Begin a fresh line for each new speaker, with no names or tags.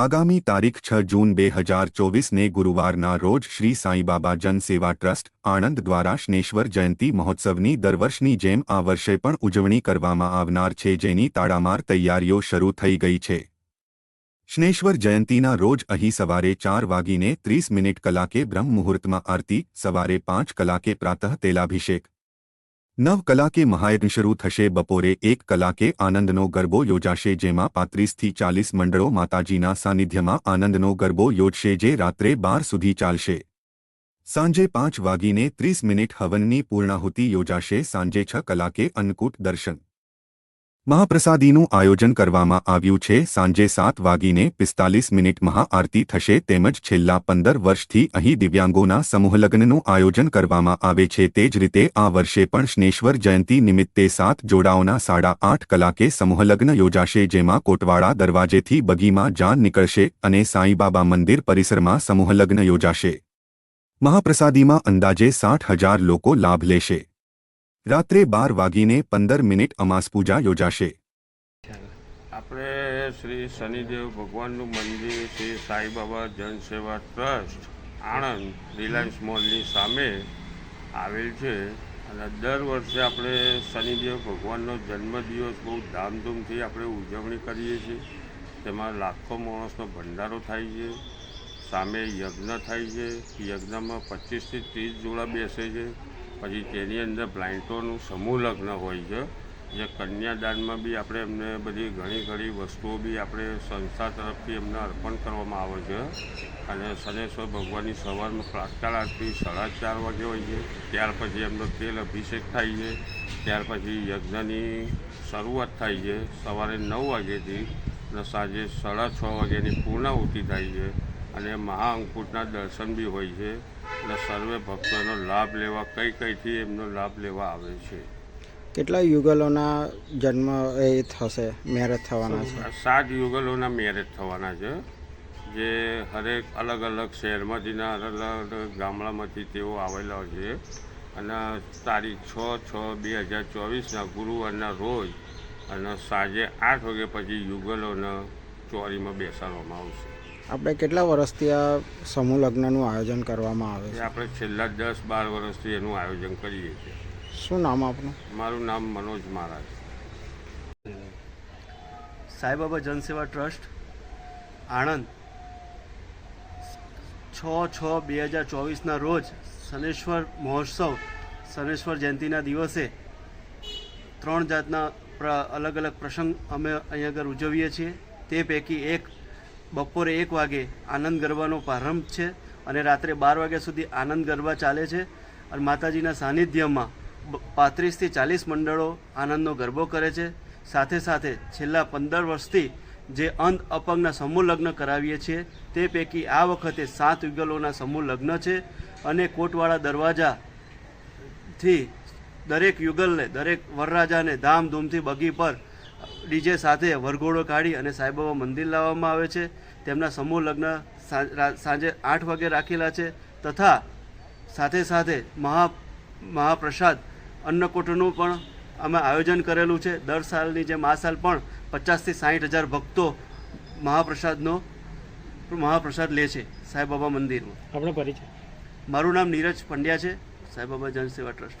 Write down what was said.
આગામી તારીખ છ જૂન બે હજાર ચોવીસને ગુરુવારના રોજ શ્રી સાંઈબાબા જનસેવા ટ્રસ્ટ, આણંદ દ્વારા શ્નેશ્વર જયંતી મહોત્સવની દર વર્ષની જેમ આ વર્ષે પણ ઉજવણી કરવામાં આવનાર છે જેની તાડામાર તૈયારીઓ શરૂ થઈ ગઈ છે. શ્નેશ્વર જયંતીના રોજ અહીં સવારે ચાર વાગીને ત્રીસ મિનિટ કલાકે બ્રહ્મ મુહૂર્તમાં આરતી, સવારે પાંચ કલાકે પ્રાતઃ તેલાભિષેક નવ કલાકે મહાયજ્ઞ શરૂ થશે. બપોરે એક કલાકે આનંદનો ગરબો યોજાશે, જેમાં પાંત્રીસથી ચાલીસ મંડળો માતાજીના સાનિધ્યમાં આનંદનો ગરબો યોજશે, જે રાત્રે બાર સુધી ચાલશે. સાંજે પાંચ વાગીને ત્રીસ મિનિટ હવનની પૂર્ણાહુતિ યોજાશે. સાંજે છ કલાકે અન્નકૂટ દર્શન મહાપ્રસાદીનું આયોજન કરવામાં આવ્યું છે. સાંજે સાત વાગીને પિસ્તાલીસ મિનિટ મહાઆરતી થશે તેમજ છેલ્લા પંદર વર્ષથી અહીં દિવ્યાંગોના સમૂહલગ્નનું આયોજન કરવામાં આવે છે. તે જ રીતે આ વર્ષે પણ શ્નેશ્વર જયંતી નિમિત્તે સાત જોડાઓના સાડા આઠ કલાકે સમૂહલગ્ન યોજાશે, જેમાં કોટવાડા દરવાજેથી બગીમાં જાન નીકળશે અને સાંઈબાબા મંદિર પરિસરમાં સમૂહલગ્ન યોજાશે. મહાપ્રસાદીમાં અંદાજે સાઠ હજાર લોકો લાભ લેશે. રાત્રે બાર વાગીને પંદર મિનિટ અમાસ પૂજા યોજાશે.
આપણે શ્રી શનિદેવ ભગવાનનું મંદિર, શ્રી સાંઈબાબા જનસેવા ટ્રસ્ટ, આણંદ રિલાયન્સ મોલની સામે આવેલ છે. અને દર વર્ષે આપણે શનિદેવ ભગવાનનો જન્મદિવસ બહુ ધામધૂમથી આપણે ઉજવણી કરીએ છીએ. તેમાં લાખો માણસનો ભંડારો થાય છે. સામે યજ્ઞ થાય છે. યજ્ઞમાં પચીસથી ત્રીસ જોડા બેસે છે. પછી તેની અંદર બ્લાઇન્ટોનું સમૂહ લગ્ન હોય છે. જે કન્યાદાનમાં બી આપણે એમને બધી ઘણી ઘણી વસ્તુઓ બી આપણે સંસ્થા તરફથી એમને અર્પણ કરવામાં આવે છે. અને શનેશ્વર ભગવાનની સવારમાં પ્રાતકાળ આરતી સાડા ચાર વાગે હોય છે. ત્યાર પછી એમનો તેલ અભિષેક થાય છે. ત્યાર પછી યજ્ઞની શરૂઆત થાય છે. સવારે નવ વાગ્યેથી અને સાંજે સાડા છ વાગ્યાની પૂર્ણાહુતિ થાય છે. અને મહાઅંકુટના દર્શન બી હોય છે. અને સર્વે ભક્તોનો લાભ લેવા કઈ કઈથી એમનો લાભ લેવા આવે છે.
કેટલા યુગલોના જન્મ એ થશે મેરેજ થવાના છે?
સાત યુગલોના મેરેજ થવાના છે જે હરેક અલગ અલગ શહેરમાંથીના અલગ અલગ ગામડામાંથી તેઓ આવેલા છે. અને તારીખ છ છ બે હજાર ચોવીસના ગુરુવારના રોજ અને સાંજે આઠ વાગે પછી યુગલોને ચોરીમાં બેસાડવામાં આવશે.
આપણે કેટલા વર્ષથી આ સમૂહ લગ્નનું આયોજન કરવામાં આવે છે?
આપણે છેલ્લા દસ બાર વર્ષથી એનું આયોજન કરીએ છીએ.
શું નામ આપનું?
મારું નામ મનોજ મહારાજ.
સાંઈબાબા જનસેવા ટ્રસ્ટ આણંદ. છ છ બે હજાર ચોવીસના રોજ શનેશ્વર મહોત્સવ શનેશ્વર જયંતિના દિવસે ત્રણ જાતના પ્ર- અલગ અલગ પ્રસંગ અમે અહીંયા આગળ ઉજવીએ છીએ. તે પૈકી એક બપોરે એક વાગે આનંદ ગરબાનો પ્રારંભ છે અને રાત્રે બાર વાગ્યા સુધી આનંદ ગરબા ચાલે છે. અને માતાજીના સાનિધ્યમાં પાંત્રીસથી ચાલીસ મંડળો આનંદનો ગરબો કરે છે. સાથે સાથે છેલ્લા પંદર વર્ષથી જે અંધ અપંગના સમૂહ લગ્ન કરાવીએ છીએ, તે પૈકી આ વખતે સાત યુગલોના સમૂહ લગ્ન છે અને કોટવાળા દરવાજાથી દરેક યુગલને, દરેક વરરાજાને ધામધૂમથી બગી પર ડીજે સાથે વરઘોડો કાઢી અને સાઈબાબા મંદિર લાવવામાં આવે છે. તેમના સમૂહ લગ્ન સાંજે આઠ વાગે રાખેલા છે તથા સાથે સાથે મહા મહાપ્રસાદ અન્નકૂટનું પણ અમે આયોજન કરેલું છે. દર સાલની જેમ આ સાલ પણ પચાસથી સાહીઠ હજાર ભક્તો મહાપ્રસાદનો મહાપ્રસાદ લે છે સાઈબાબા મંદિરમાં.
આપણો પરિચય.
મારું નામ નીરજ પંડ્યા છે. સાંઈબાબા જન
સેવા ટ્રસ્ટ.